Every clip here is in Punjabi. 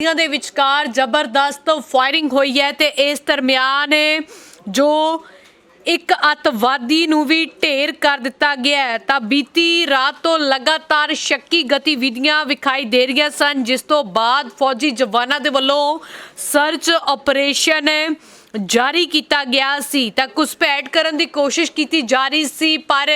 ਦੀਆਂ ਦੇ ਵਿਚਕਾਰ ਜ਼ਬਰਦਸਤ ਫਾਇਰਿੰਗ ਹੋਈ ਹੈ ਤੇ ਇਸ ਦਰਮਿਆਨ ਜੋ ਇੱਕ ਅੱਤਵਾਦੀ ਨੂੰ ਵੀ ਢੇਰ ਕਰ ਦਿੱਤਾ ਗਿਆ ਹੈ। ਤਾਂ ਬੀਤੀ ਰਾਤ ਤੋਂ ਲਗਾਤਾਰ ਸ਼ੱਕੀ ਗਤੀਵਿਧੀਆਂ ਵਿਖਾਈ ਦੇ ਰਹੀਆਂ ਸਨ, ਜਿਸ ਤੋਂ ਬਾਅਦ ਫੌਜੀ ਜਵਾਨਾਂ ਦੇ ਵੱਲੋਂ ਸਰਚ ਆਪਰੇਸ਼ਨ ਜਾਰੀ ਕੀਤਾ ਗਿਆ ਸੀ। ਤਾਂ ਘੁਸਪੈਠ ਕਰਨ ਦੀ ਕੋਸ਼ਿਸ਼ ਕੀਤੀ ਜਾ ਰਹੀ ਸੀ, ਪਰ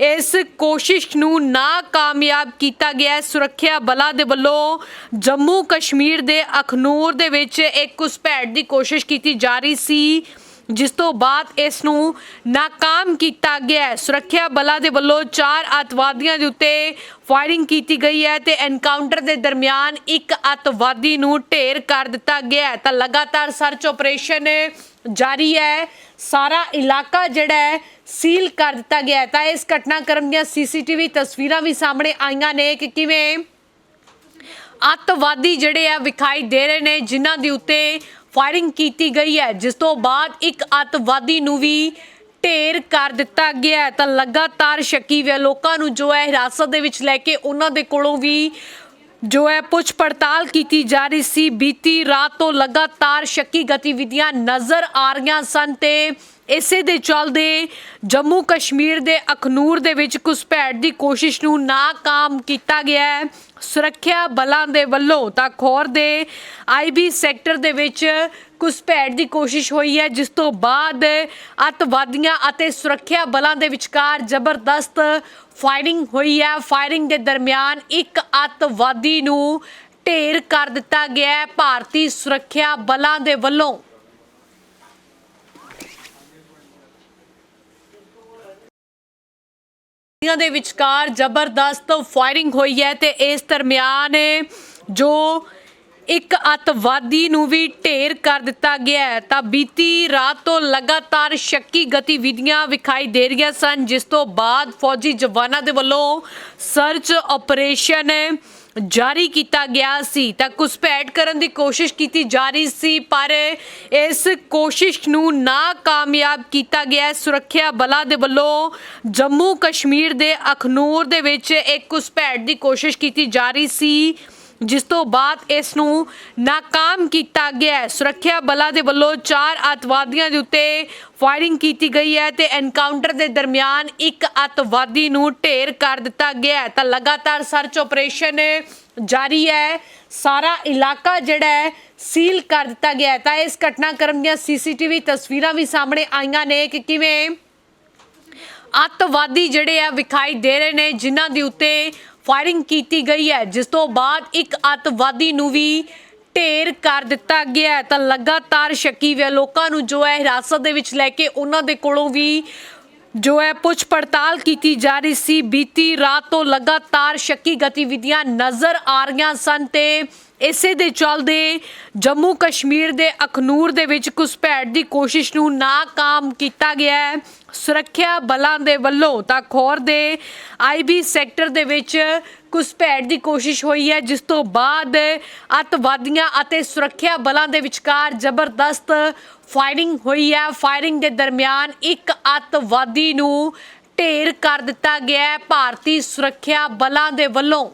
ਇਸ ਕੋਸ਼ਿਸ਼ ਨੂੰ ਨਾਕਾਮਯਾਬ ਕੀਤਾ ਗਿਆ ਸੁਰੱਖਿਆ ਬਲਾਂ ਦੇ ਵੱਲੋਂ ਜੰਮੂ ਕਸ਼ਮੀਰ ਦੇ ਅਖਨੂਰ ਦੇ ਵਿੱਚ ਇੱਕ ਘੁਸਪੈਠ ਦੀ ਕੋਸ਼ਿਸ਼ ਕੀਤੀ ਜਾ ਰਹੀ ਸੀ। ਜਿਸ ਤੋਂ ਬਾਅਦ ਇਸ ਨੂੰ ਨਾਕਾਮ ਕੀਤਾ ਗਿਆ ਹੈ। ਸੁਰੱਖਿਆ ਬਲਾਂ ਦੇ ਵੱਲੋਂ ਚਾਰ ਅੱਤਵਾਦੀਆਂ ਦੇ ਉੱਤੇ ਫਾਇਰਿੰਗ ਕੀਤੀ ਗਈ ਹੈ ਤੇ ਐਨਕਾਊਂਟਰ ਦੇ ਦਰਮਿਆਨ ਇੱਕ ਅੱਤਵਾਦੀ ਨੂੰ ਢੇਰ ਕਰ ਦਿੱਤਾ ਗਿਆ ਹੈ। ਤਾਂ ਲਗਾਤਾਰ ਸਰਚ ਆਪਰੇਸ਼ਨ ਜਾਰੀ ਹੈ। ਸਾਰਾ ਇਲਾਕਾ ਜਿਹੜਾ ਹੈ ਸੀਲ ਕਰ ਦਿੱਤਾ ਗਿਆ ਹੈ। ਤਾਂ ਇਸ ਘਟਨਾਕ੍ਰਮ ਦੀਆਂ ਸੀਸੀਟੀਵੀ ਤਸਵੀਰਾਂ ਵੀ ਸਾਹਮਣੇ ਆਈਆਂ ਨੇ ਕਿ ਕਿਵੇਂ ਅੱਤਵਾਦੀ ਜਿਹੜੇ ਆ ਵਿਖਾਈ ਦੇ ਰਹੇ ਨੇ, ਜਿਨ੍ਹਾਂ ਦੇ ਉੱਤੇ ਫਾਇਰਿੰਗ ਕੀਤੀ ਗਈ ਹੈ, ਜਿਸ ਤੋਂ ਬਾਅਦ ਇੱਕ ਅੱਤਵਾਦੀ ਨੂੰ ਵੀ ਢੇਰ ਕਰ ਦਿੱਤਾ ਗਿਆ ਤਾਂ ਲਗਾਤਾਰ ਸ਼ੱਕੀ ਵੇ ਲੋਕਾਂ ਨੂੰ ਜੋ ਹੈ, ਹਿਰਾਸਤ ਦੇ ਵਿੱਚ ਲੈ ਕੇ ਉਹਨਾਂ ਦੇ ਕੋਲੋਂ ਵੀ ਜੋ ਹੈ ਪੁੱਛ ਪੜਤਾਲ ਕੀਤੀ ਜਾ ਰਹੀ ਸੀ, ਬੀਤੀ ਰਾਤ ਤੋਂ ਲਗਾਤਾਰ ਸ਼ੱਕੀ ਗਤੀਵਿਧੀਆਂ ਨਜ਼ਰ ਆ ਰਹੀਆਂ ਸਨ ਤੇ ਇਸੇ ਦੇ ਚੱਲਦੇ ਜੰਮੂ ਕਸ਼ਮੀਰ ਦੇ ਅਖਨੂਰ ਦੇ ਵਿੱਚ ਘੁਸਪੈਠ ਦੀ ਕੋਸ਼ਿਸ਼ ਨੂੰ ਨਾਕਾਮ ਕੀਤਾ ਗਿਆ ਹੈ। ਸੁਰੱਖਿਆ ਬਲਾਂ ਦੇ ਵੱਲੋਂ ਤਾਂ ਖੌਰ ਦੇ ਆਈਬੀ ਸੈਕਟਰ ਦੇ ਵਿੱਚ ਘੁਸਪੈਠ ਦੀ ਕੋਸ਼ਿਸ਼ ਹੋਈ ਹੈ, ਜਿਸ ਤੋਂ ਬਾਅਦ ਅੱਤਵਾਦੀਆਂ ਅਤੇ ਸੁਰੱਖਿਆ ਬਲਾਂ ਦੇ ਵਿਚਕਾਰ ਜ਼ਬਰਦਸਤ ਫਾਇਰਿੰਗ ਹੋਈ ਹੈ। ਫਾਇਰਿੰਗ ਦੇ ਦਰਮਿਆਨ ਇੱਕ ਅੱਤਵਾਦੀ ਨੂੰ ਢੇਰ ਕਰ ਦਿੱਤਾ ਗਿਆ ਹੈ ਭਾਰਤੀ ਸੁਰੱਖਿਆ ਬਲਾਂ ਦੇ ਵੱਲੋਂ। ਦੇ ਵਿਚਕਾਰ ਜ਼ਬਰਦਸਤ ਫਾਇਰਿੰਗ ਹੋਈ ਹੈ ਤੇ ਇਸ ਦਰਮਿਆਨ ਜੋ ਇੱਕ ਅੱਤਵਾਦੀ ਨੂੰ ਵੀ ਢੇਰ ਕਰ ਦਿੱਤਾ ਗਿਆ ਹੈ। ਤਾਂ ਬੀਤੀ ਰਾਤ ਤੋਂ ਲਗਾਤਾਰ ਸ਼ੱਕੀ ਗਤੀਵਿਧੀਆਂ ਵਿਖਾਈ ਦੇ ਰਹੀਆਂ ਸਨ, ਜਿਸ ਤੋਂ ਬਾਅਦ ਫੌਜੀ ਜਵਾਨਾਂ ਦੇ ਵੱਲੋਂ ਸਰਚ ਆਪਰੇਸ਼ਨ ਜਾਰੀ ਕੀਤਾ ਗਿਆ ਸੀ। ਤਾਂ ਘੁਸਪੈਠ ਕਰਨ ਦੀ ਕੋਸ਼ਿਸ਼ ਕੀਤੀ ਜਾ ਰਹੀ ਸੀ, ਪਰ ਇਸ ਕੋਸ਼ਿਸ਼ ਨੂੰ ਨਾਕਾਮਯਾਬ ਕੀਤਾ ਗਿਆ ਸੁਰੱਖਿਆ ਬਲਾਂ ਦੇ ਵੱਲੋਂ ਜੰਮੂ ਕਸ਼ਮੀਰ ਦੇ ਅਖਨੂਰ ਦੇ ਵਿੱਚ ਇੱਕ ਘੁਸਪੈਠ ਦੀ ਕੋਸ਼ਿਸ਼ ਕੀਤੀ ਜਾ ਰਹੀ ਸੀ। ਜਿਸ ਤੋਂ ਬਾਅਦ ਇਸ ਨੂੰ ਨਾਕਾਮ ਕੀਤਾ ਗਿਆ ਹੈ। ਸੁਰੱਖਿਆ ਬਲਾਂ ਦੇ ਵੱਲੋਂ ਚਾਰ ਅੱਤਵਾਦੀਆਂ ਦੇ ਉੱਤੇ ਫਾਇਰਿੰਗ ਕੀਤੀ ਗਈ ਹੈ ਤੇ ਐਨਕਾਊਂਟਰ ਦੇ ਦਰਮਿਆਨ ਇੱਕ ਅੱਤਵਾਦੀ ਨੂੰ ਢੇਰ ਕਰ ਦਿੱਤਾ ਗਿਆ ਹੈ। ਤਾਂ ਲਗਾਤਾਰ ਸਰਚ ਆਪਰੇਸ਼ਨ ਜਾਰੀ ਹੈ। ਸਾਰਾ ਇਲਾਕਾ ਜਿਹੜਾ ਹੈ ਸੀਲ ਕਰ ਦਿੱਤਾ ਗਿਆ ਹੈ। ਤਾਂ ਇਸ ਘਟਨਾਕ੍ਰਮ ਦੀਆਂ ਸੀਸੀਟੀਵੀ ਤਸਵੀਰਾਂ ਵੀ ਸਾਹਮਣੇ ਆਈਆਂ ਨੇ ਕਿ ਕਿਵੇਂ ਅੱਤਵਾਦੀ ਜਿਹੜੇ ਆ ਵਿਖਾਈ ਦੇ ਰਹੇ ਨੇ, ਜਿਨ੍ਹਾਂ ਦੇ ਉੱਤੇ ਫਾਇਰਿੰਗ ਕੀਤੀ ਗਈ ਹੈ, ਜਿਸ ਤੋਂ ਬਾਅਦ ਇੱਕ ਅੱਤਵਾਦੀ ਨੂੰ ਵੀ ਢੇਰ ਕਰ ਦਿੱਤਾ ਗਿਆ ਤਾਂ ਲਗਾਤਾਰ ਸ਼ੱਕੀ ਵੇ ਲੋਕਾਂ ਨੂੰ ਜੋ ਹੈ, ਹਿਰਾਸਤ ਦੇ ਵਿੱਚ ਲੈ ਕੇ ਉਹਨਾਂ ਦੇ ਕੋਲੋਂ ਵੀ ਜੋ ਹੈ ਪੁੱਛ ਪੜਤਾਲ ਕੀਤੀ ਜਾ ਰਹੀ ਸੀ। ਬੀਤੀ ਰਾਤ ਤੋਂ ਲਗਾਤਾਰ ਸ਼ੱਕੀ ਗਤੀਵਿਧੀਆਂ ਨਜ਼ਰ ਆ ਰਹੀਆਂ ਸਨ ਤੇ ਇਸੇ ਦੇ ਚੱਲਦੇ ਜੰਮੂ ਕਸ਼ਮੀਰ ਦੇ ਅਖਨੂਰ ਦੇ ਵਿੱਚ ਘੁਸਪੈਠ ਦੀ ਕੋਸ਼ਿਸ਼ ਨੂੰ ਨਾਕਾਮ ਕੀਤਾ ਗਿਆ ਹੈ। ਸੁਰੱਖਿਆ ਬਲਾਂ ਦੇ ਵੱਲੋਂ ਤਾਂ ਖੋਰ ਦੇ ਆਈਬੀ ਸੈਕਟਰ ਦੇ ਵਿੱਚ ਘੁਸਪੈਠ ਦੀ ਕੋਸ਼ਿਸ਼ ਹੋਈ ਹੈ, ਜਿਸ ਤੋਂ ਬਾਅਦ ਅੱਤਵਾਦੀਆਂ ਅਤੇ ਸੁਰੱਖਿਆ ਬਲਾਂ ਦੇ ਵਿਚਕਾਰ ਜ਼ਬਰਦਸਤ ਫਾਇਰਿੰਗ ਹੋਈ ਹੈ। ਫਾਇਰਿੰਗ ਦੇ ਦਰਮਿਆਨ ਇੱਕ ਅੱਤਵਾਦੀ ਨੂੰ ਢੇਰ ਕਰ ਦਿੱਤਾ ਗਿਆ ਹੈ। ਭਾਰਤੀ ਸੁਰੱਖਿਆ ਬਲਾਂ ਦੇ ਵੱਲੋਂ